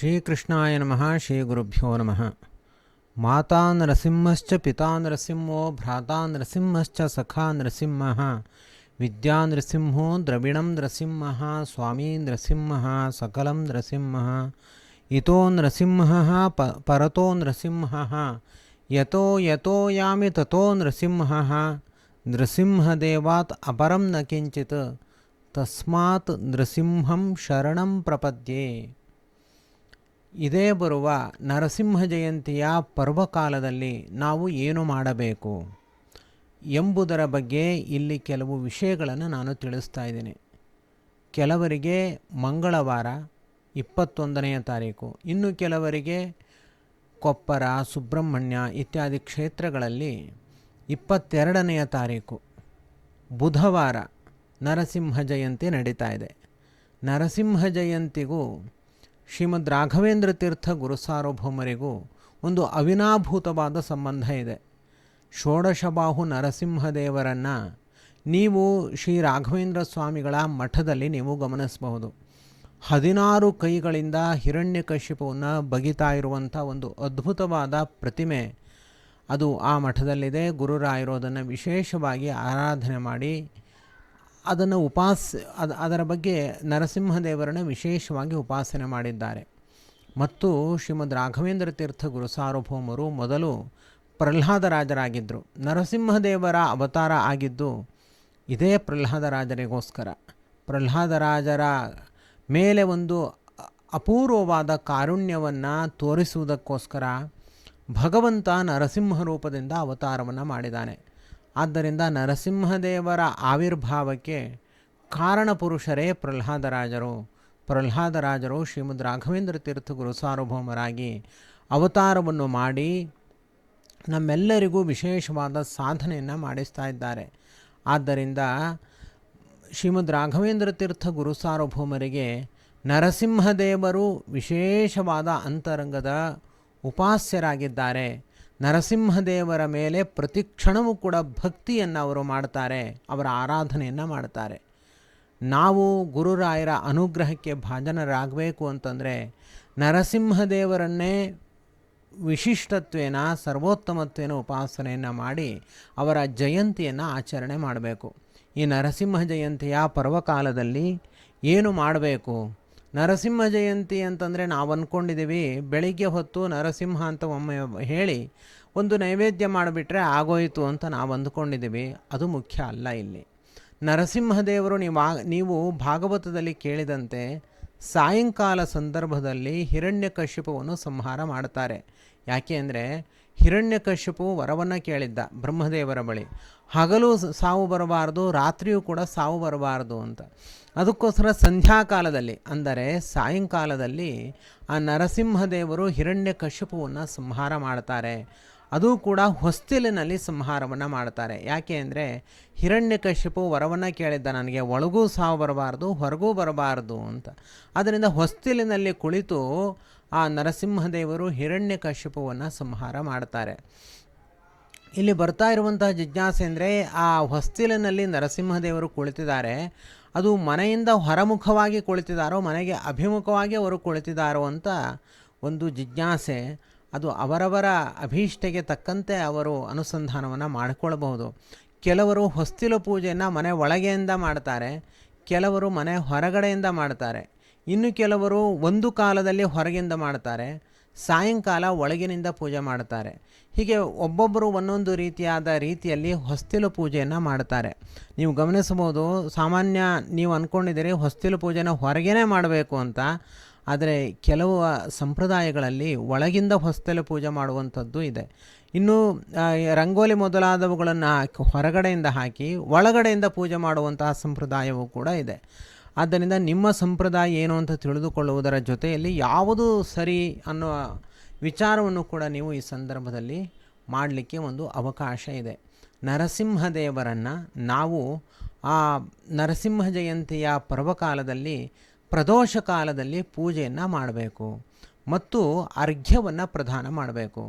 श्रीकृष्णाय नमः, श्रीगुरुभ्यो नमः। माता नरसिंहश्च पिता नरसिंहो भ्राता नरसिंहश्च सखा नरसिंहः विद्या नृसिंहो द्रविणं नृसिंहः स्वामी नृसिंहः सकलं नृसिंहः इतो नृसिंहः प, परतो नृसिंहः यतो यतो यामि ततो नृसिंहः नृसिंहदेवात् अपरं न किञ्चित्, तस्मात् नृसिंहं शरणं प्रपद्ये। ಇದೇ ಬರುವ ನರಸಿಂಹ ಜಯಂತಿಯ ಪರ್ವಕಾಲದಲ್ಲಿ ನಾವು ಏನು ಮಾಡಬೇಕು ಎಂಬುದರ ಬಗ್ಗೆ ಇಲ್ಲಿ ಕೆಲವು ವಿಷಯಗಳನ್ನು ನಾನು ತಿಳಿಸ್ತಾ ಇದ್ದೀನಿ. ಕೆಲವರಿಗೆ ಮಂಗಳವಾರ ಇಪ್ಪತ್ತೊಂದನೆಯ ತಾರೀಕು, ಇನ್ನು ಕೆಲವರಿಗೆ ಕೊಪ್ಪರ, ಸುಬ್ರಹ್ಮಣ್ಯ ಇತ್ಯಾದಿ ಕ್ಷೇತ್ರಗಳಲ್ಲಿ ಇಪ್ಪತ್ತೆರಡನೆಯ ತಾರೀಕು, ಬುಧವಾರ ನರಸಿಂಹ ಜಯಂತಿ ನಡೀತಾ ಇದೆ. ನರಸಿಂಹ ಜಯಂತಿಗೂ ಶ್ರೀಮದ್ ರಾಘವೇಂದ್ರ ತೀರ್ಥ ಗುರುಸಾರ್ವಭೌಮರಿಗೂ ಒಂದು ಅವಿನಾಭೂತವಾದ ಸಂಬಂಧ ಇದೆ. ಷೋಡಶಬಾಹು ನರಸಿಂಹದೇವರನ್ನು ನೀವು ಶ್ರೀ ರಾಘವೇಂದ್ರ ಸ್ವಾಮಿಗಳ ಮಠದಲ್ಲಿ ನೀವು ಗಮನಿಸಬಹುದು. ಹದಿನಾರು ಕೈಗಳಿಂದ ಹಿರಣ್ಯಕಶಿಪವನ್ನು ಬಗಿತಾ ಇರುವಂಥ ಒಂದು ಅದ್ಭುತವಾದ ಪ್ರತಿಮೆ ಅದು ಆ ಮಠದಲ್ಲಿದೆ. ಗುರುರಾಯಿರೋದನ್ನು ವಿಶೇಷವಾಗಿ ಆರಾಧನೆ ಮಾಡಿ ಅದನ್ನು ಉಪಾಸ, ಅದು, ಅದರ ಬಗ್ಗೆ ನರಸಿಂಹದೇವರನ್ನು ವಿಶೇಷವಾಗಿ ಉಪಾಸನೆ ಮಾಡಿದ್ದಾರೆ. ಮತ್ತು ಶ್ರೀಮದ್ ರಾಘವೇಂದ್ರ ತೀರ್ಥ ಗುರು ಸಾರ್ವಭೌಮರು ಮೊದಲು ಪ್ರಹ್ಲಾದರಾಜರಾಗಿದ್ದರು ನರಸಿಂಹದೇವರ ಅವತಾರ ಆಗಿದ್ದು ಇದೇ ಪ್ರಹ್ಲಾದರಾಜರಿಗೋಸ್ಕರ ಪ್ರಹ್ಲಾದರಾಜರ ಮೇಲೆ ಒಂದು ಅಪೂರ್ವವಾದ ಕಾರುಣ್ಯವನ್ನು ತೋರಿಸುವುದಕ್ಕೋಸ್ಕರ ಭಗವಂತ ನರಸಿಂಹ ರೂಪದಿಂದ ಅವತಾರವನ್ನು ಮಾಡಿದ್ದಾನೆ. ಆದ್ದರಿಂದ ನರಸಿಂಹದೇವರ ಆವಿರ್ಭಾವಕ್ಕೆ ಕಾರಣಪುರುಷರೇ ಪ್ರಹ್ಲಾದರಾಜರು. ಪ್ರಹ್ಲಾದರಾಜರು ಶ್ರೀಮದ್ ರಾಘವೇಂದ್ರ ತೀರ್ಥ ಗುರು ಸಾರ್ವಭೌಮರಾಗಿ ಅವತಾರವನ್ನು ಮಾಡಿ ನಮ್ಮೆಲ್ಲರಿಗೂ ವಿಶೇಷವಾದ ಸಾಧನೆಯನ್ನು ಮಾಡಿಸ್ತಾ ಇದ್ದಾರೆ. ಆದ್ದರಿಂದ ಶ್ರೀಮದ್ ರಾಘವೇಂದ್ರ ತೀರ್ಥ ಗುರು ಸಾರ್ವಭೌಮರಿಗೆ ನರಸಿಂಹದೇವರು ವಿಶೇಷವಾದ ಅಂತರಂಗದ ಉಪಾಸ್ಯರಾಗಿದ್ದಾರೆ. ನರಸಿಂಹದೇವರ ಮೇಲೆ ಪ್ರತಿ ಕ್ಷಣವೂ ಕೂಡ ಭಕ್ತಿಯನ್ನು ಅವರು ಮಾಡ್ತಾರೆ, ಅವರ ಆರಾಧನೆಯನ್ನು ಮಾಡ್ತಾರೆ. ನಾವು ಗುರುರಾಯರ ಅನುಗ್ರಹಕ್ಕೆ ಭಾಜನರಾಗಬೇಕು ಅಂತಂದರೆ ನರಸಿಂಹದೇವರನ್ನೇ ವಿಶಿಷ್ಟತ್ವೇನ, ಸರ್ವೋತ್ತಮತ್ವೇನ ಉಪಾಸನೆಯನ್ನು ಮಾಡಿ ಅವರ ಜಯಂತಿಯನ್ನು ಆಚರಣೆ ಮಾಡಬೇಕು. ಈ ನರಸಿಂಹ ಜಯಂತಿಯ ಪರ್ವಕಾಲದಲ್ಲಿ ಏನು ಮಾಡಬೇಕು? ನರಸಿಂಹ ಜಯಂತಿ ಅಂತಂದರೆ ನಾವು ಅಂದ್ಕೊಂಡಿದ್ದೀವಿ ಬೆಳಿಗ್ಗೆ ಹೊತ್ತು ನರಸಿಂಹ ಅಂತ ಒಮ್ಮೆ ಹೇಳಿ ಒಂದು ನೈವೇದ್ಯ ಮಾಡಿಬಿಟ್ರೆ ಆಗೋಯಿತು ಅಂತ ನಾವು ಅಂದ್ಕೊಂಡಿದ್ದೀವಿ ಅದು ಮುಖ್ಯ ಅಲ್ಲ ಇಲ್ಲಿ. ನರಸಿಂಹದೇವರು ನೀವು ನೀವು ಭಾಗವತದಲ್ಲಿ ಕೇಳಿದಂತೆ ಸಾಯಂಕಾಲ ಸಂದರ್ಭದಲ್ಲಿ ಹಿರಣ್ಯಕಶ್ಯಪವನ್ನು ಸಂಹಾರ ಮಾಡ್ತಾರೆ. ಯಾಕೆ ಅಂದರೆ ಹಿರಣ್ಯಕಶ್ಯಪು ವರವನ್ನು ಕೇಳಿದ್ದ ಬ್ರಹ್ಮದೇವರ ಬಳಿ. ಹಗಲು ಸಾವು ಬರಬಾರ್ದು, ರಾತ್ರಿಯೂ ಕೂಡ ಸಾವು ಬರಬಾರ್ದು ಅಂತ. ಅದಕ್ಕೋಸ್ಕರ ಸಂಧ್ಯಾಕಾಲದಲ್ಲಿ, ಅಂದರೆ ಸಾಯಂಕಾಲದಲ್ಲಿ ಆ ನರಸಿಂಹದೇವರು ಹಿರಣ್ಯ ಕಶ್ಯಪವನ್ನು ಸಂಹಾರ ಮಾಡ್ತಾರೆ. ಅದು ಕೂಡ ಹೊಸ್ತಿಲಿನಲ್ಲಿ ಸಂಹಾರವನ್ನು ಮಾಡ್ತಾರೆ. ಯಾಕೆ ಅಂದರೆ ಹಿರಣ್ಯಕಶ್ಯಪು ವರವನ್ನು ಕೇಳಿದ್ದ ನನಗೆ, ಒಳಗೂ ಸಾವು ಬರಬಾರ್ದು, ಹೊರಗೂ ಬರಬಾರ್ದು ಅಂತ. ಅದರಿಂದ ಹೊಸ್ತಿಲಿನಲ್ಲಿ ಕುಳಿತು ಆ ನರಸಿಂಹದೇವರು ಹಿರಣ್ಯಕಶ್ಯಪುವನ್ನು ಸಂಹಾರ ಮಾಡ್ತಾರೆ. ಇಲ್ಲಿ ಬರ್ತಾ ಇರುವಂತಹ ಜಿಜ್ಞಾಸೆ ಅಂದರೆ ಆ ಹೊಸ್ತಿಲಿನಲ್ಲಿ ನರಸಿಂಹದೇವರು ಕುಳಿತಿದ್ದಾರೆ. ಅದು ಮನೆಯಿಂದ ಹೊರಮುಖವಾಗಿ ಕುಳಿತಿದ್ದಾರೋ, ಮನೆಗೆ ಅಭಿಮುಖವಾಗಿ ಅವರು ಕುಳಿತಿದ್ದಾರೋ ಅಂತ ಒಂದು ಜಿಜ್ಞಾಸೆ. ಅದು ಅವರವರ ಅಭೀಷ್ಟೆಗೆ ತಕ್ಕಂತೆ ಅವರು ಅನುಸಂಧಾನವನ್ನು ಮಾಡಿಕೊಳ್ಬಹುದು. ಕೆಲವರು ಹೊಸ್ತಿಲು ಪೂಜೆಯನ್ನು ಮನೆ ಒಳಗೆಯಿಂದ ಮಾಡ್ತಾರೆ, ಕೆಲವರು ಮನೆ ಹೊರಗಡೆಯಿಂದ ಮಾಡ್ತಾರೆ. ಇನ್ನು ಕೆಲವರು ಒಂದು ಕಾಲದಲ್ಲಿ ಹೊರಗಿಂದ ಮಾಡ್ತಾರೆ. ಸಾಯಂಕಾಲ ಒಳಗಿನಿಂದ ಪೂಜೆ ಮಾಡ್ತಾರೆ ಹೀಗೆ ಒಬ್ಬೊಬ್ಬರು ಒಂದೊಂದು ರೀತಿಯಾದ ರೀತಿಯಲ್ಲಿ ಹೊಸ್ತಿಲು ಪೂಜೆಯನ್ನು ಮಾಡ್ತಾರೆ ನೀವು ಗಮನಿಸಬಹುದು, ಸಾಮಾನ್ಯ ನೀವು ಅಂದ್ಕೊಂಡಿದ್ದೀರಿ ಹೊಸ್ತಿಲು ಪೂಜೆನ ಹೊರಗೇನೆ ಮಾಡಬೇಕು ಅಂತ. ಆದರೆ ಕೆಲವು ಸಂಪ್ರದಾಯಗಳಲ್ಲಿ ಒಳಗಿಂದ ಹೊಸ್ತಿಲು ಪೂಜೆ ಮಾಡುವಂಥದ್ದು ಇದೆ. ಇನ್ನು ರಂಗೋಲಿ ಮೊದಲಾದವುಗಳನ್ನು ಹೊರಗಡೆಯಿಂದ ಹಾಕಿ, ಒಳಗಡೆಯಿಂದ ಪೂಜೆ ಮಾಡುವಂತಹ ಸಂಪ್ರದಾಯವೂ ಕೂಡ ಇದೆ. ಆದ್ದರಿಂದ ನಿಮ್ಮ ಸಂಪ್ರದಾಯ ಏನು ಅಂತ ತಿಳಿದುಕೊಳ್ಳುವುದರ ಜೊತೆಯಲ್ಲಿ ಯಾವುದು ಸರಿ ಅನ್ನೋ ವಿಚಾರವನ್ನು ಕೂಡ ನೀವು ಈ ಸಂದರ್ಭದಲ್ಲಿ ಮಾಡಲಿಕ್ಕೆ ಒಂದು ಅವಕಾಶ ಇದೆ. ನರಸಿಂಹದೇವರನ್ನು ನಾವು ಆ ನರಸಿಂಹ ಜಯಂತಿಯ ಪರ್ವಕಾಲದಲ್ಲಿ, ಪ್ರದೋಷ ಕಾಲದಲ್ಲಿ ಪೂಜೆಯನ್ನು ಮಾಡಬೇಕು ಮತ್ತು ಅರ್ಘ್ಯವನ್ನು ಪ್ರದಾನ ಮಾಡಬೇಕು.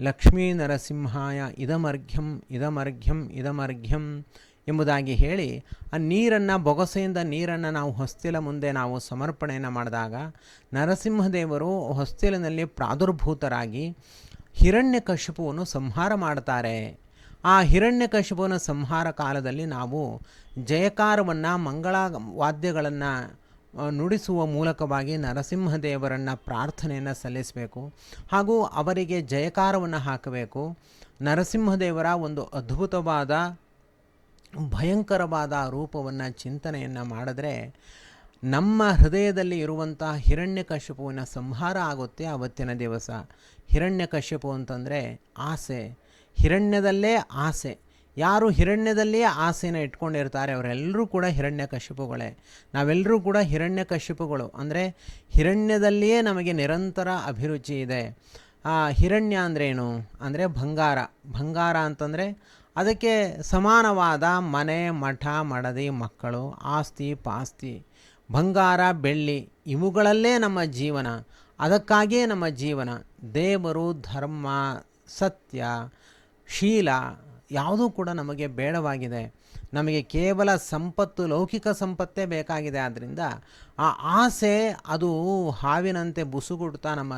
ಲಕ್ಷ್ಮೀ ನರಸಿಂಹಾಯ ಇದಮರ್ಘ್ಯಂ ಇದಮರ್ಘ್ಯಂ ಇದಮರ್ಘ್ಯಂ ಎಂಬುದಾಗಿ ಹೇಳಿ, ಆ ನೀರನ್ನು, ಬೊಗಸೆಯಿಂದ ನೀರನ್ನು ನಾವು ಹೊಸ್ತಿಲ ಮುಂದೆ ನಾವು ಸಮರ್ಪಣೆಯನ್ನು ಮಾಡಿದಾಗ, ನರಸಿಂಹದೇವರು ಹೊಸ್ತಿಲಿನಲ್ಲಿ ಪ್ರಾದುರ್ಭೂತರಾಗಿ ಹಿರಣ್ಯಕಶಿಪುವನ್ನು ಸಂಹಾರ ಮಾಡ್ತಾರೆ. ಆ ಹಿರಣ್ಯಕಶಿಪುವನ ಸಂಹಾರ ಕಾಲದಲ್ಲಿ ನಾವು ಜಯಕಾರವನ್ನು ಮಂಗಳ ವಾದ್ಯಗಳನ್ನು ನುಡಿಸುವ ಮೂಲಕವಾಗಿ ನರಸಿಂಹದೇವರನ್ನು ಪ್ರಾರ್ಥನೆಯನ್ನು ಸಲ್ಲಿಸಬೇಕು. ಹಾಗೂ ಅವರಿಗೆ ಜಯಕಾರವನ್ನು ಹಾಕಬೇಕು. ನರಸಿಂಹದೇವರ ಒಂದು ಅದ್ಭುತವಾದ ಭಯಂಕರವಾದ ರೂಪವನ್ನು, ಚಿಂತನೆಯನ್ನು ಮಾಡಿದ್ರೆ ನಮ್ಮ ಹೃದಯದಲ್ಲಿ ಇರುವಂಥ ಹಿರಣ್ಯಕಶಿಪುವಿನ ಸಂಹಾರ ಆಗುತ್ತೆ ಆವತ್ತಿನ ದಿವಸ. ಹಿರಣ್ಯಕಶಿಪು ಅಂತಂದರೆ ಆಸೆ. ಹಿರಣ್ಯದಲ್ಲೇ ಆಸೆ. ಯಾರು ಹಿರಣ್ಯದಲ್ಲಿಯೇ ಆಸೆನ ಇಟ್ಕೊಂಡಿರ್ತಾರೆ, ಅವರೆಲ್ಲರೂ ಕೂಡ ಹಿರಣ್ಯಕಶಿಪುಗಳೇ ನಾವೆಲ್ಲರೂ ಕೂಡ ಹಿರಣ್ಯಕಶಿಪುಗಳು ಅಂದರೆ ಹಿರಣ್ಯದಲ್ಲಿಯೇ ನಮಗೆ ನಿರಂತರ ಅಭಿರುಚಿ ಇದೆ. ಹಿರಣ್ಯ ಅಂದ್ರೇನು? ಅಂದರೆ ಬಂಗಾರ ಬಂಗಾರ ಅಂತಂದರೆ ಅದಕ್ಕೆ ಸಮಾನವಾದ ಮನೆ, ಮಠ, ಮಡದಿ, ಮಕ್ಕಳು, ಆಸ್ತಿ, ಪಾಸ್ತಿ, ಬಂಗಾರ, ಬೆಳ್ಳಿ ಇವುಗಳಲ್ಲೇ ನಮ್ಮ ಜೀವನ. ಅದಕ್ಕಾಗಿಯೇ ನಮ್ಮ ಜೀವನ. ದೇವರು, ಧರ್ಮ, ಸತ್ಯ, ಶೀಲ ಯಾವುದೂ ಕೂಡ ನಮಗೆ ಬೇಡವಾಗಿದೆ. ನಮಗೆ ಕೇವಲ ಸಂಪತ್ತು, ಲೌಕಿಕ ಸಂಪತ್ತೇ ಬೇಕಾಗಿದೆ. ಆದ್ದರಿಂದ ಆ ಆಸೆ ಅದು ಹಾವಿನಂತೆ ಬುಸುಗುಡ್ತಾ ನಮ್ಮ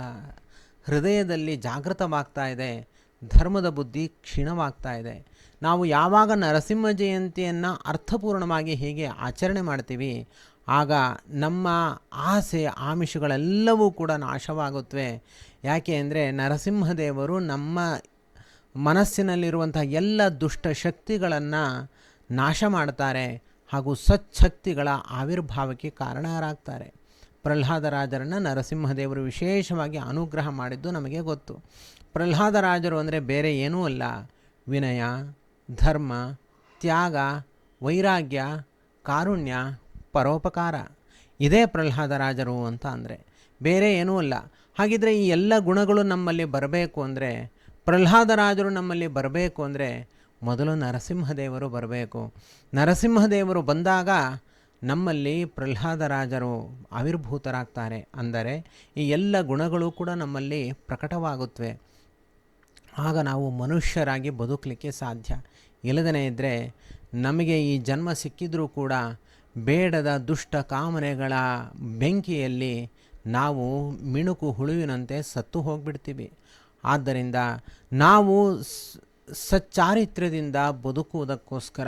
ಹೃದಯದಲ್ಲಿ ಜಾಗೃತವಾಗ್ತಾ ಇದೆ. ಧರ್ಮದ ಬುದ್ಧಿ ಕ್ಷೀಣವಾಗ್ತಾ ಇದೆ. ನಾವು ಯಾವಾಗ ನರಸಿಂಹ ಜಯಂತಿಯನ್ನು ಅರ್ಥಪೂರ್ಣವಾಗಿ ಹೇಗೆ ಆಚರಣೆ ಮಾಡ್ತೀವಿ, ಆಗ ನಮ್ಮ ಆಸೆ, ಆಮಿಷಗಳೆಲ್ಲವೂ ಕೂಡ ನಾಶವಾಗುತ್ತವೆ. ಯಾಕೆ ಅಂದರೆ ನರಸಿಂಹದೇವರು ನಮ್ಮ ಮನಸ್ಸಿನಲ್ಲಿರುವಂಥ ಎಲ್ಲ ದುಷ್ಟ ಶಕ್ತಿಗಳನ್ನು ನಾಶ ಮಾಡ್ತಾರೆ ಹಾಗೂ ಸಚ್ಛಕ್ತಿಗಳ ಆವಿರ್ಭಾವಕ್ಕೆ ಕಾರಣರಾಗ್ತಾರೆ. ಪ್ರಹ್ಲಾದರಾಜರನ್ನು ನರಸಿಂಹದೇವರು ವಿಶೇಷವಾಗಿ ಅನುಗ್ರಹ ಮಾಡಿದ್ದು ನಮಗೆ ಗೊತ್ತು. ಪ್ರಹ್ಲಾದರಾಜರು ಅಂದರೆ ಬೇರೆ ಏನೂ ಅಲ್ಲ. ವಿನಯ, ಧರ್ಮ, ತ್ಯಾಗ, ವೈರಾಗ್ಯ, ಕಾರುಣ್ಯ, ಪರೋಪಕಾರ. ಇದೇ ಪ್ರಹ್ಲಾದರಾಜರು ಅಂತ ಅಂದರೆ. ಬೇರೆ ಏನೂ ಅಲ್ಲ. ಹಾಗಿದ್ರೆ ಈ ಎಲ್ಲ ಗುಣಗಳು ನಮ್ಮಲ್ಲಿ ಬರಬೇಕು ಅಂದರೆ, ಪ್ರಹ್ಲಾದರಾಜರು ನಮ್ಮಲ್ಲಿ ಬರಬೇಕು ಅಂದರೆ ಮೊದಲು ನರಸಿಂಹದೇವರು ಬರಬೇಕು. ನರಸಿಂಹದೇವರು ಬಂದಾಗ ನಮ್ಮಲ್ಲಿ ಪ್ರಹ್ಲಾದರಾಜರು ಆವಿರ್ಭೂತರಾಗ್ತಾರೆ ಅಂದರೆ ಈ ಎಲ್ಲ ಗುಣಗಳು ಕೂಡ ನಮ್ಮಲ್ಲಿ ಪ್ರಕಟವಾಗುತ್ತವೆ. ಆಗ ನಾವು ಮನುಷ್ಯರಾಗಿ ಬದುಕಲಿಕ್ಕೆ ಸಾಧ್ಯ. ಇಲ್ಲದೇ ಇದ್ದರೆ ನಮಗೆ ಈ ಜನ್ಮ ಸಿಕ್ಕಿದರೂ ಕೂಡ ಬೇಡದ ದುಷ್ಟ ಕಾಮನೆಗಳ ಬೆಂಕಿಯಲ್ಲಿ ನಾವು ಮಿಣುಕು ಹುಳುವಿನಂತೆ ಸತ್ತು ಹೋಗಿಬಿಡ್ತೀವಿ. ಆದ್ದರಿಂದ ನಾವು ಸಚ್ಚಾರಿತ್ರ್ಯದಿಂದ ಬದುಕುವುದಕ್ಕೋಸ್ಕರ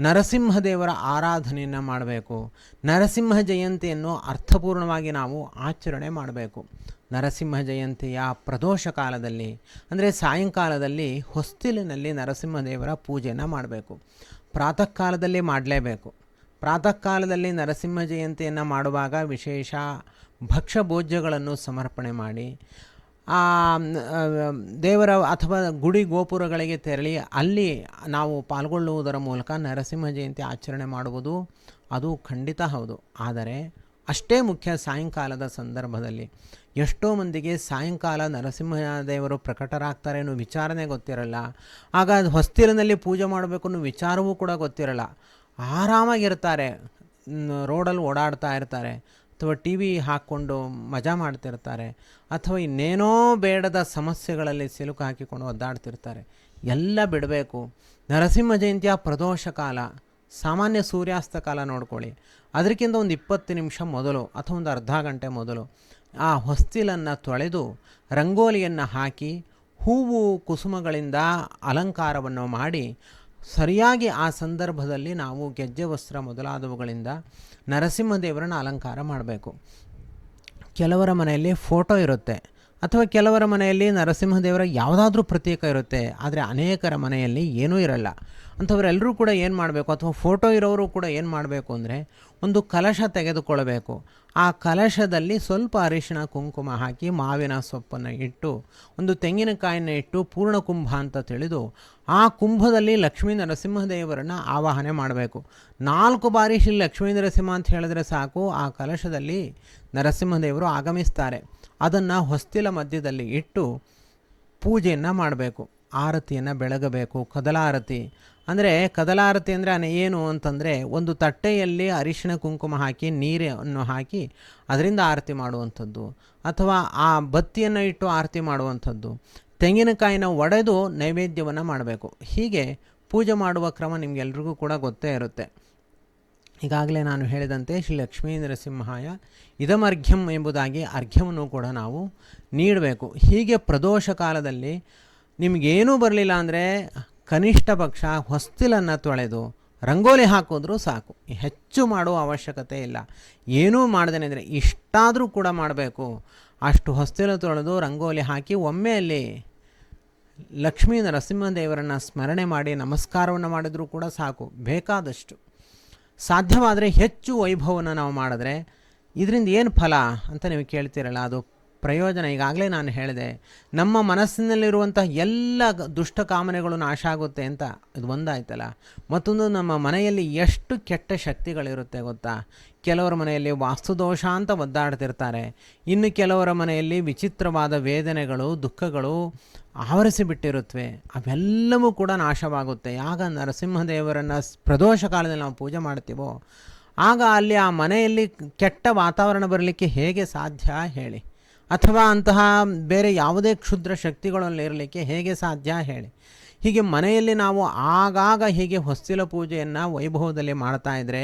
ನರಸಿಂಹದೇವರ ಆರಾಧನೆಯನ್ನು ಮಾಡಬೇಕು. ನರಸಿಂಹ ಜಯಂತಿಯನ್ನು ಅರ್ಥಪೂರ್ಣವಾಗಿ ನಾವು ಆಚರಣೆ ಮಾಡಬೇಕು. ನರಸಿಂಹ ಜಯಂತಿಯ ಪ್ರದೋಷ ಕಾಲದಲ್ಲಿ, ಅಂದರೆ ಸಾಯಂಕಾಲದಲ್ಲಿ ಹೊಸ್ತಿಲಿನಲ್ಲಿ ನರಸಿಂಹದೇವರ ಪೂಜೆಯನ್ನು ಮಾಡಬೇಕು. ಪ್ರಾತಃ ಕಾಲದಲ್ಲಿ ಮಾಡಲೇಬೇಕು. ಪ್ರಾತಃ ಕಾಲದಲ್ಲಿ ನರಸಿಂಹ ಜಯಂತಿಯನ್ನು ಮಾಡುವಾಗ ವಿಶೇಷ ಭಕ್ಷ್ಯ ಭೋಜ್ಯಗಳನ್ನು ಸಮರ್ಪಣೆ ಮಾಡಿ ಆ, ದೇವರ ಅಥವಾ ಗುಡಿ ಗೋಪುರಗಳಿಗೆ ತೆರಳಿ ಅಲ್ಲಿ ನಾವು ಪಾಲ್ಗೊಳ್ಳುವುದರ ಮೂಲಕ ನರಸಿಂಹ ಜಯಂತಿ ಆಚರಣೆ ಮಾಡುವುದು ಅದು ಖಂಡಿತ ಹೌದು. ಆದರೆ ಅಷ್ಟೇ ಮುಖ್ಯ ಸಾಯಂಕಾಲದ ಸಂದರ್ಭದಲ್ಲಿ ಎಷ್ಟೋ ಮಂದಿಗೆ ಸಾಯಂಕಾಲ ನರಸಿಂಹದೇವರು ಪ್ರಕಟರಾಗ್ತಾರೆ ಅನ್ನೋ ವಿಚಾರನೆ ಗೊತ್ತಿರಲ್ಲ. ಆಗ ಹೊಸ್ತಿಲಿನಲ್ಲಿ ಪೂಜೆ ಮಾಡಬೇಕು ಅನ್ನೋ ವಿಚಾರವೂ ಕೂಡ ಗೊತ್ತಿರಲ್ಲ. ಆರಾಮಾಗಿರ್ತಾರೆ. ರೋಡಲ್ಲಿ ಓಡಾಡ್ತಾ ಇರ್ತಾರೆ. ಅಥವಾ ಟಿ ವಿ ಹಾಕ್ಕೊಂಡು ಮಜಾ ಮಾಡ್ತಿರ್ತಾರೆ ಅಥವಾ ಇನ್ನೇನೋ ಬೇಡದ ಸಮಸ್ಯೆಗಳಲ್ಲಿ ಸಿಲುಕು ಹಾಕಿಕೊಂಡು ಒದ್ದಾಡ್ತಿರ್ತಾರೆ. ಎಲ್ಲ ಬಿಡಬೇಕು. ನರಸಿಂಹ ಜಯಂತಿಯ ಪ್ರದೋಷ ಕಾಲ, ಸಾಮಾನ್ಯ ಸೂರ್ಯಾಸ್ತ ಕಾಲ ನೋಡ್ಕೊಳ್ಳಿ. ಅದಕ್ಕಿಂತ ಒಂದು ಇಪ್ಪತ್ತು ನಿಮಿಷ ಮೊದಲು ಅಥವಾ ಒಂದು ಅರ್ಧ ಗಂಟೆ ಮೊದಲು ಆ ಹೊಸ್ತಿಲನ್ನು ತೊಳೆದು ರಂಗೋಲಿಯನ್ನು ಹಾಕಿ ಹೂವು ಕುಸುಮಗಳಿಂದ ಅಲಂಕಾರವನ್ನು ಮಾಡಿ ಸರಿಯಾಗಿ ಆ ಸಂದರ್ಭದಲ್ಲಿ ನಾವು ಗೆಜ್ಜೆ ವಸ್ತ್ರ ಮೊದಲಾದವುಗಳಿಂದ ನರಸಿಂಹದೇವರನ್ನ ಅಲಂಕಾರ ಮಾಡಬೇಕು. ಕೆಲವರ ಮನೆಯಲ್ಲಿ ಫೋಟೋ ಇರುತ್ತೆ. ಅಥವಾ ಕೆಲವರ ಮನೆಯಲ್ಲಿ ನರಸಿಂಹದೇವರ ಯಾವುದಾದ್ರೂ ಪ್ರತೀಕ ಇರುತ್ತೆ, ಆದರೆ ಅನೇಕರ ಮನೆಯಲ್ಲಿ ಏನೂ ಇರಲ್ಲ. ಅಂಥವರೆಲ್ಲರೂ ಕೂಡ ಏನು ಮಾಡಬೇಕು, ಅಥವಾ ಫೋಟೋ ಇರೋರು ಕೂಡ ಏನು ಮಾಡಬೇಕು ಅಂದರೆ ಒಂದು ಕಲಶ ತೆಗೆದುಕೊಳ್ಳಬೇಕು ಆ ಕಲಶದಲ್ಲಿ ಸ್ವಲ್ಪ ಅರಿಶಿಣ, ಕುಂಕುಮ ಹಾಕಿ ಮಾವಿನ ಸೊಪ್ಪನ್ನು ಇಟ್ಟು, ಒಂದು ತೆಂಗಿನಕಾಯಿನ ಇಟ್ಟು ಪೂರ್ಣ ಕುಂಭ ಅಂತ ತಿಳಿದು, ಆ ಕುಂಭದಲ್ಲಿ ಲಕ್ಷ್ಮೀ ನರಸಿಂಹದೇವರನ್ನು ಆವಾಹನೆ ಮಾಡಬೇಕು. ನಾಲ್ಕು ಬಾರಿ ಶ್ರೀ ಲಕ್ಷ್ಮೀ ನರಸಿಂಹ ಅಂತ ಹೇಳಿದ್ರೆ ಸಾಕು, ಆ ಕಲಶದಲ್ಲಿ ನರಸಿಂಹದೇವರು ಆಗಮಿಸ್ತಾರೆ. ಅದನ್ನು ಹೊಸ್ತಿಲ ಮಧ್ಯದಲ್ಲಿ ಇಟ್ಟು ಪೂಜೆಯನ್ನು ಮಾಡಬೇಕು. ಆರತಿಯನ್ನು ಬೆಳಗಬೇಕು, ಕದಲಾರತಿ. ಅಂದರೆ ಕದಲಾರತಿ ಅಂದರೆ ಏನು ಅಂತಂದರೆ ಒಂದು ತಟ್ಟೆಯಲ್ಲಿ ಅರಿಶಿಣ ಕುಂಕುಮ ಹಾಕಿ, ನೀರನ್ನು ಹಾಕಿ ಅದರಿಂದ ಆರತಿ ಮಾಡುವಂಥದ್ದು. ಅಥವಾ ಆ ಬತ್ತಿಯನ್ನು ಇಟ್ಟು ಆರತಿ ಮಾಡುವಂಥದ್ದು. ತೆಂಗಿನಕಾಯಿನ ಒಡೆದು ನೈವೇದ್ಯವನ್ನು ಮಾಡಬೇಕು. ಹೀಗೆ ಪೂಜೆ ಮಾಡುವ ಕ್ರಮ ನಿಮಗೆಲ್ರಿಗೂ ಕೂಡ ಗೊತ್ತೇ ಇರುತ್ತೆ. ಈಗಾಗಲೇ ನಾನು ಹೇಳಿದಂತೆ ಶ್ರೀ ಲಕ್ಷ್ಮೀ ನರಸಿಂಹಾಯ ಇದಮರ್ಘ್ಯಂ ಎಂಬುದಾಗಿ ಅರ್ಘ್ಯವನ್ನು ಕೂಡ ನಾವು ನೀಡಬೇಕು. ಹೀಗೆ ಪ್ರದೋಷ ಕಾಲದಲ್ಲಿ ನಿಮಗೇನೂ ಬರಲಿಲ್ಲ ಅಂದರೆ ಕನಿಷ್ಠ ಪಕ್ಷ ಹೊಸ್ತಿಲನ್ನು ತೊಳೆದು ರಂಗೋಲಿ ಹಾಕಿದ್ರೂ ಸಾಕು. ಹೆಚ್ಚು ಮಾಡುವ ಅವಶ್ಯಕತೆ ಇಲ್ಲ. ಏನೂ ಮಾಡ್ದೇನೆ ಅಂದರೆ ಇಷ್ಟಾದರೂ ಕೂಡ ಮಾಡಬೇಕು. ಅಷ್ಟು ಹೊಸ್ತಿಲು ತೊಳೆದು ರಂಗೋಲಿ ಹಾಕಿ ಒಮ್ಮೆ ಅಲ್ಲಿ ಲಕ್ಷ್ಮೀ ನರಸಿಂಹದೇವರನ್ನು ಸ್ಮರಣೆ ಮಾಡಿ ನಮಸ್ಕಾರವನ್ನು ಮಾಡಿದರೂ ಕೂಡ ಸಾಕು. ಬೇಕಾದಷ್ಟು. ಸಾಧ್ಯವಾದರೆ ಹೆಚ್ಚು ವೈಭವವನ್ನು ನಾವು ಮಾಡಿದ್ರೆ ಇದರಿಂದ ಏನು ಫಲ ಅಂತ ನೀವು ಕೇಳ್ತೀರಲ್ಲ ಅದು ಪ್ರಯೋಜನ. ಈಗಾಗಲೇ ನಾನು ಹೇಳಿದೆ, ನಮ್ಮ ಮನಸ್ಸಿನಲ್ಲಿರುವಂತಹ ಎಲ್ಲ ದುಷ್ಟ ಕಾಮನೆಗಳು ನಾಶ ಆಗುತ್ತೆ ಅಂತ ಇದು ಒಂದಾಯ್ತಲ್ಲ. ಮತ್ತೊಂದು, ನಮ್ಮ ಮನೆಯಲ್ಲಿ ಎಷ್ಟು ಕೆಟ್ಟ ಶಕ್ತಿಗಳಿರುತ್ತೆ ಗೊತ್ತಾ? ಕೆಲವರ ಮನೆಯಲ್ಲಿ ವಾಸ್ತುದೋಷ ಅಂತ ಒದ್ದಾಡ್ತಿರ್ತಾರೆ. ಇನ್ನು ಕೆಲವರ ಮನೆಯಲ್ಲಿ ವಿಚಿತ್ರವಾದ ವೇದನೆಗಳು, ದುಃಖಗಳು ಆವರಿಸಿ ಬಿಟ್ಟಿರುತ್ತವೆ ಅವೆಲ್ಲವೂ ಕೂಡ ನಾಶವಾಗುತ್ತೆ. ಯಾಗ ನರಸಿಂಹದೇವರನ್ನು ಪ್ರದೋಷ ಕಾಲದಲ್ಲಿ ನಾವು ಪೂಜೆ ಮಾಡ್ತೀವೋ? ಆಗ ಅಲ್ಲಿ ಆ ಮನೆಯಲ್ಲಿ ಕೆಟ್ಟ ವಾತಾವರಣ ಬರಲಿಕ್ಕೆ ಹೇಗೆ ಸಾಧ್ಯ ಹೇಳಿ. ಅಥವಾ ಅಂತಹ ಬೇರೆ ಯಾವುದೇ ಕ್ಷುದ್ರ ಶಕ್ತಿಗಳಲ್ಲಿ ಇರಲಿಕ್ಕೆ ಹೇಗೆ ಸಾಧ್ಯ ಹೇಳಿ. ಹೀಗೆ ಮನೆಯಲ್ಲಿ ನಾವು ಆಗಾಗ ಹೀಗೆ ಹೊಸ್ತಿಲ ಪೂಜೆಯನ್ನು ವೈಭವದಲ್ಲಿ ಮಾಡ್ತಾ ಇದ್ದರೆ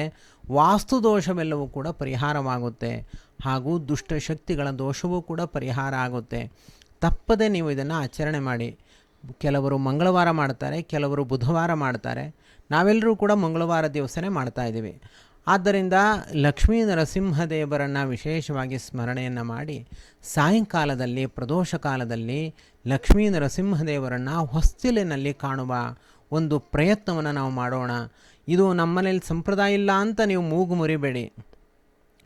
ವಾಸ್ತು ದೋಷವೆಲ್ಲವೂ ಕೂಡ ಪರಿಹಾರವಾಗುತ್ತೆ. ಹಾಗೂ ದುಷ್ಟಶಕ್ತಿಗಳ ದೋಷವೂ ಕೂಡ ಪರಿಹಾರ ಆಗುತ್ತೆ. ತಪ್ಪದೆ ನೀವು ಇದನ್ನು ಆಚರಣೆ ಮಾಡಿ. ಕೆಲವರು ಮಂಗಳವಾರ ಮಾಡ್ತಾರೆ, ಕೆಲವರು ಬುಧವಾರ ಮಾಡ್ತಾರೆ. ನಾವೆಲ್ಲರೂ ಕೂಡ ಮಂಗಳವಾರ ದಿವಸನೇ ಮಾಡ್ತಾ ಇದ್ದೀವಿ. ಆದ್ದರಿಂದ ಲಕ್ಷ್ಮೀ ನರಸಿಂಹದೇವರನ್ನು ವಿಶೇಷವಾಗಿ ಸ್ಮರಣೆಯನ್ನು ಮಾಡಿ ಸಾಯಂಕಾಲದಲ್ಲಿ, ಪ್ರದೋಷ ಕಾಲದಲ್ಲಿ ಲಕ್ಷ್ಮೀ ನರಸಿಂಹದೇವರನ್ನು ಹೊಸ್ತಿಲಿನಲ್ಲಿ ಕಾಣುವ ಒಂದು ಪ್ರಯತ್ನವನ್ನು ನಾವು ಮಾಡೋಣ. ಇದು ನಮ್ಮನೇಲಿ ಸಂಪ್ರದಾಯ ಇಲ್ಲ ಅಂತ ನೀವು ಮೂಗು ಮುರಿಬೇಡಿ.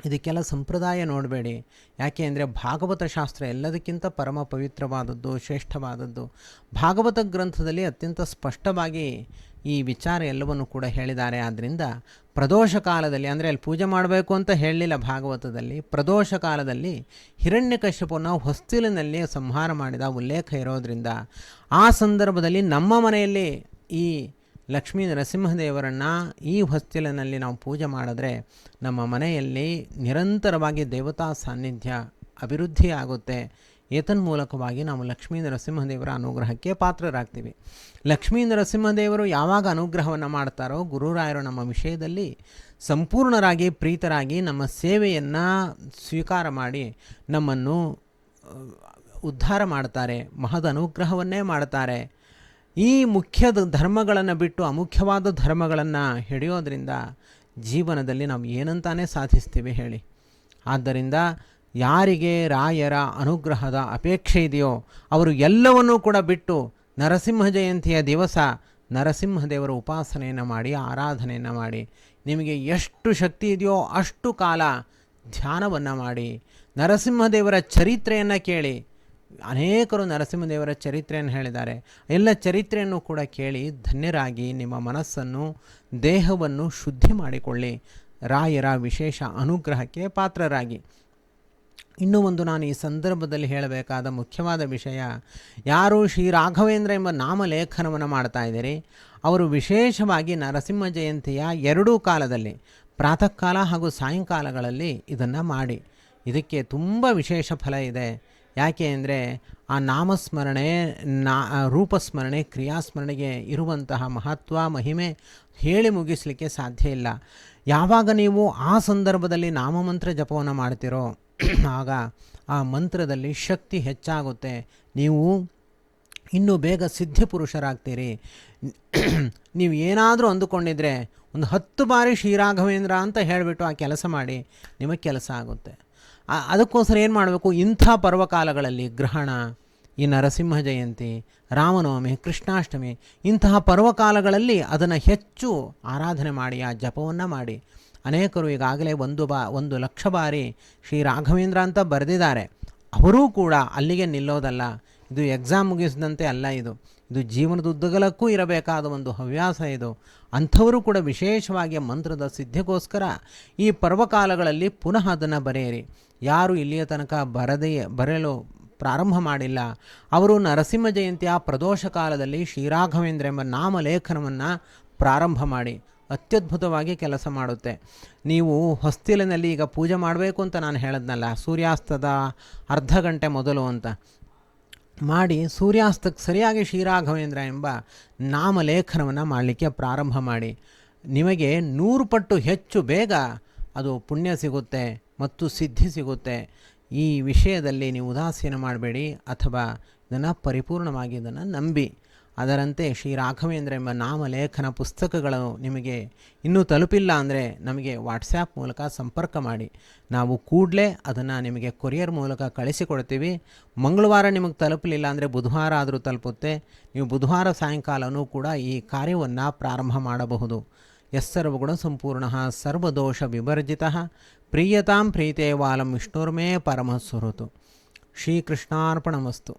ಇದಕ್ಕೆಲ್ಲ ಸಂಪ್ರದಾಯ ನೋಡಬೇಡಿ. ಯಾಕೆ ಅಂದರೆ ಭಾಗವತ ಶಾಸ್ತ್ರ ಎಲ್ಲದಕ್ಕಿಂತ ಪರಮ ಪವಿತ್ರವಾದದ್ದು, ಶ್ರೇಷ್ಠವಾದದ್ದು. ಭಾಗವತ ಗ್ರಂಥದಲ್ಲಿ ಅತ್ಯಂತ ಸ್ಪಷ್ಟವಾಗಿ ಈ ವಿಚಾರ ಎಲ್ಲವನ್ನು ಕೂಡ ಹೇಳಿದ್ದಾರೆ. ಆದ್ದರಿಂದ ಪ್ರದೋಷ ಕಾಲದಲ್ಲಿ, ಅಂದರೆ ಅಲ್ಲಿ ಪೂಜೆ ಮಾಡಬೇಕು ಅಂತ ಹೇಳಲಿಲ್ಲ ಭಾಗವತದಲ್ಲಿ, ಪ್ರದೋಷ ಕಾಲದಲ್ಲಿ ಹಿರಣ್ಯಕಶ್ಯಪನ ಹೊಸ್ತಿಲಿನಲ್ಲಿ ಸಂಹಾರ ಮಾಡಿದ ಉಲ್ಲೇಖ ಇರೋದರಿಂದ ಆ ಸಂದರ್ಭದಲ್ಲಿ ನಮ್ಮ ಮನೆಯಲ್ಲಿ ಈ ಲಕ್ಷ್ಮೀ ನರಸಿಂಹದೇವರನ್ನು ಈ ಹೊಸ್ತಿಲಿನಲ್ಲಿ ನಾವು ಪೂಜೆ ಮಾಡಿದ್ರೆ ನಮ್ಮ ಮನೆಯಲ್ಲಿ ನಿರಂತರವಾಗಿ ದೇವತಾ ಸಾನ್ನಿಧ್ಯ ಅಭಿವೃದ್ಧಿ ಆಗುತ್ತೆ ಏತನ್ಮೂಲಕವಾಗಿ ನಾವು ಲಕ್ಷ್ಮೀ ನರಸಿಂಹದೇವರ ಅನುಗ್ರಹಕ್ಕೆ ಪಾತ್ರರಾಗ್ತೀವಿ. ಲಕ್ಷ್ಮೀ ನರಸಿಂಹದೇವರು ಯಾವಾಗ ಅನುಗ್ರಹವನ್ನು ಮಾಡ್ತಾರೋ ಗುರುರಾಯರು ನಮ್ಮ ವಿಷಯದಲ್ಲಿ ಸಂಪೂರ್ಣರಾಗಿ ಪ್ರೀತರಾಗಿ ನಮ್ಮ ಸೇವೆಯನ್ನು ಸ್ವೀಕಾರ ಮಾಡಿ ನಮ್ಮನ್ನು, ಉದ್ಧಾರ ಮಾಡ್ತಾರೆ, ಮಹದ ಅನುಗ್ರಹವನ್ನೇ ಮಾಡ್ತಾರೆ. ಈ ಮುಖ್ಯದ ಧರ್ಮಗಳನ್ನು ಬಿಟ್ಟು ಅಮುಖ್ಯವಾದ ಧರ್ಮಗಳನ್ನು ಹಿಡಿಯೋದ್ರಿಂದ ಜೀವನದಲ್ಲಿ ನಾವು ಏನಂತಾನೆ ಸಾಧಿಸ್ತೀವಿ ಹೇಳಿ. ಆದ್ದರಿಂದ ಯಾರಿಗೆ ರಾಯರ ಅನುಗ್ರಹದ ಅಪೇಕ್ಷೆ ಇದೆಯೋ ಅವರು ಎಲ್ಲವನ್ನೂ ಕೂಡ ಬಿಟ್ಟು ನರಸಿಂಹ ಜಯಂತಿಯ ದಿವಸ ನರಸಿಂಹದೇವರ ಉಪಾಸನೆಯನ್ನು ಮಾಡಿ, ಆರಾಧನೆಯನ್ನು ಮಾಡಿ, ನಿಮಗೆ ಎಷ್ಟು ಶಕ್ತಿ ಇದೆಯೋ ಅಷ್ಟು ಕಾಲ ಧ್ಯಾನವನ್ನು ಮಾಡಿ, ನರಸಿಂಹದೇವರ ಚರಿತ್ರೆಯನ್ನು ಕೇಳಿ ಅನೇಕರು ನರಸಿಂಹದೇವರ ಚರಿತ್ರೆಯನ್ನು ಹೇಳಿದ್ದಾರೆ. ಎಲ್ಲ ಚರಿತ್ರೆಯನ್ನು ಕೂಡ ಕೇಳಿ ಧನ್ಯರಾಗಿ ನಿಮ್ಮ ಮನಸ್ಸನ್ನು, ದೇಹವನ್ನು ಶುದ್ಧಿ ಮಾಡಿಕೊಳ್ಳಿ. ರಾಯರ ವಿಶೇಷ ಅನುಗ್ರಹಕ್ಕೆ ಪಾತ್ರರಾಗಿ. ಇನ್ನೂ ಒಂದು ನಾನು ಈ ಸಂದರ್ಭದಲ್ಲಿ ಹೇಳಬೇಕಾದ ಮುಖ್ಯವಾದ ವಿಷಯ, ಯಾರು ಶ್ರೀ ರಾಘವೇಂದ್ರ ಎಂಬ ನಾಮಲೇಖನವನ್ನು ಮಾಡ್ತಾ ಇದ್ದೀರಿ? ಅವರು ವಿಶೇಷವಾಗಿ ನರಸಿಂಹ ಜಯಂತಿಯ ಎರಡೂ ಕಾಲದಲ್ಲಿ ಪ್ರಾತಃ ಕಾಲ ಹಾಗೂ ಸಾಯಂಕಾಲಗಳಲ್ಲಿ ಇದನ್ನು ಮಾಡಿ. ಇದಕ್ಕೆ ತುಂಬ ವಿಶೇಷ ಫಲ ಇದೆ. ಯಾಕೆ ಅಂದರೆ ಆ ನಾಮಸ್ಮರಣೆ, ನಾ ರೂಪಸ್ಮರಣೆ, ಕ್ರಿಯಾಸ್ಮರಣೆಗೆ ಇರುವಂತಹ ಮಹತ್ವ, ಮಹಿಮೆ ಹೇಳಿ ಮುಗಿಸಲಿಕ್ಕೆ ಸಾಧ್ಯ ಇಲ್ಲ. ಯಾವಾಗ ನೀವು ಆ ಸಂದರ್ಭದಲ್ಲಿ ನಾಮಮಂತ್ರ ಜಪವನ್ನು ಮಾಡ್ತಿರೋ, ಆಗ ಆ ಮಂತ್ರದಲ್ಲಿ ಶಕ್ತಿ ಹೆಚ್ಚಾಗುತ್ತೆ. ನೀವು ಇನ್ನೂ ಬೇಗ ಸಿದ್ಧಿ ಪುರುಷರಾಗ್ತೀರಿ. ನೀವು ಏನಾದರೂ ಅಂದುಕೊಂಡಿದ್ರೆ, ಒಂದು ಹತ್ತು ಬಾರಿ ಶ್ರೀರಾಘವೇಂದ್ರ ಅಂತ ಹೇಳಿಬಿಟ್ಟು ಆ ಕೆಲಸ ಮಾಡಿ, ನಿಮಗೆ ಕೆಲಸ ಆಗುತ್ತೆ. ಅದಕ್ಕೋಸ್ಕರ ಏನು ಮಾಡಬೇಕು? ಇಂಥ ಪರ್ವಕಾಲಗಳಲ್ಲಿ ಗ್ರಹಣ, ಈ ನರಸಿಂಹ ಜಯಂತಿ, ರಾಮನವಮಿ, ಕೃಷ್ಣಾಷ್ಟಮಿ, ಇಂತಹ ಪರ್ವಕಾಲಗಳಲ್ಲಿ ಅದನ್ನು ಹೆಚ್ಚು ಆರಾಧನೆ ಮಾಡಿ, ಆ ಜಪವನ್ನು ಮಾಡಿ. ಅನೇಕರು ಈಗಾಗಲೇ ಒಂದು ಬಾ, ಒಂದು ಲಕ್ಷ ಬಾರಿ ಶ್ರೀ ರಾಘವೇಂದ್ರ ಅಂತ ಬರೆದಿದ್ದಾರೆ. ಅವರೂ ಕೂಡ ಅಲ್ಲಿಗೆ ನಿಲ್ಲೋದಲ್ಲ. ಇದು ಎಕ್ಸಾಮ್ ಮುಗಿಸಿದಂತೆ ಅಲ್ಲ ಇದು. ಇದು ಜೀವನದ ಉದ್ದಗಲಕ್ಕೂ ಇರಬೇಕಾದ ಒಂದು ಹವ್ಯಾಸ ಇದು. ಅಂಥವರು ಕೂಡ ವಿಶೇಷವಾಗಿ ಮಂತ್ರದ ಸಿದ್ಧಿಗೋಸ್ಕರ ಈ ಪರ್ವಕಾಲಗಳಲ್ಲಿ ಪುನಃ ಅದನ್ನು ಬರೆಯಿರಿ. ಯಾರು ಇಲ್ಲಿಯ ತನಕ ಬರದೇ ಬರೆಯಲು ಪ್ರಾರಂಭ ಮಾಡಿಲ್ಲ. ಅವರು ನರಸಿಂಹ ಜಯಂತಿಯ ಪ್ರದೋಷ ಕಾಲದಲ್ಲಿ ಶ್ರೀರಾಘವೇಂದ್ರ ಎಂಬ ನಾಮಲೇಖನವನ್ನು ಪ್ರಾರಂಭ ಮಾಡಿ ಅತ್ಯದ್ಭುತವಾಗಿ ಕೆಲಸ ಮಾಡುತ್ತೆ. ನೀವು ಹೊಸ್ತಿಲಿನಲ್ಲಿ ಈಗ ಪೂಜೆ ಮಾಡಬೇಕು ಅಂತ ನಾನು ಹೇಳಿದ್ನಲ್ಲ, ಸೂರ್ಯಾಸ್ತದ ಅರ್ಧ ಗಂಟೆ ಮೊದಲು ಅಂತ. ಮಾಡಿ ಸೂರ್ಯಾಸ್ತಕ್ಕೆ ಸರಿಯಾಗಿ ಶ್ರೀರಾಘವೇಂದ್ರ ಎಂಬ ನಾಮಲೇಖನವನ್ನು ಮಾಡಲಿಕ್ಕೆ ಪ್ರಾರಂಭ ಮಾಡಿ. ನಿಮಗೆ ನೂರು ಪಟ್ಟು ಹೆಚ್ಚು ಬೇಗ ಅದು ಪುಣ್ಯ ಸಿಗುತ್ತೆ. ಮತ್ತು ಸಿದ್ಧಿ ಸಿಗುತ್ತೆ. ಈ ವಿಷಯದಲ್ಲಿ ನೀವು ಉದಾಸೀನ ಮಾಡಬೇಡಿ ಅಥವಾ ಇದನ್ನು ಪರಿಪೂರ್ಣವಾಗಿ ಇದನ್ನು ನಂಬಿ. ಅದರಂತೆ ಶ್ರೀ ರಾಘವೇಂದ್ರ ಎಂಬ ನಾಮಲೇಖನ ಪುಸ್ತಕಗಳು ನಿಮಗೆ ಇನ್ನೂ ತಲುಪಿಲ್ಲ ಅಂದರೆ ನಮಗೆ ವಾಟ್ಸ್ಯಾಪ್ ಮೂಲಕ ಸಂಪರ್ಕ ಮಾಡಿ. ನಾವು ಕೂಡಲೇ ಅದನ್ನು ನಿಮಗೆ ಕೊರಿಯರ್ ಮೂಲಕ ಕಳಿಸಿಕೊಡ್ತೀವಿ. ಮಂಗಳವಾರ ನಿಮಗೆ ತಲುಪಲಿಲ್ಲ ಅಂದರೆ ಬುಧವಾರ ಆದರೂ ತಲುಪುತ್ತೆ. ನೀವು ಬುಧವಾರ ಸಾಯಂಕಾಲವೂ ಕೂಡ ಈ ಕಾರ್ಯವನ್ನು ಪ್ರಾರಂಭ ಮಾಡಬಹುದು. ಎಸ್ಸರ್ವಗುಣ ಸಂಪೂರ್ಣ ಸರ್ವದೋಷ ವಿವರ್ಜಿತ ప్రీయతాం ప్రీతే వాలం విష్ణుర్మే పరమస్వరుతు శ్రీకృష్ణార్పణమస్తు.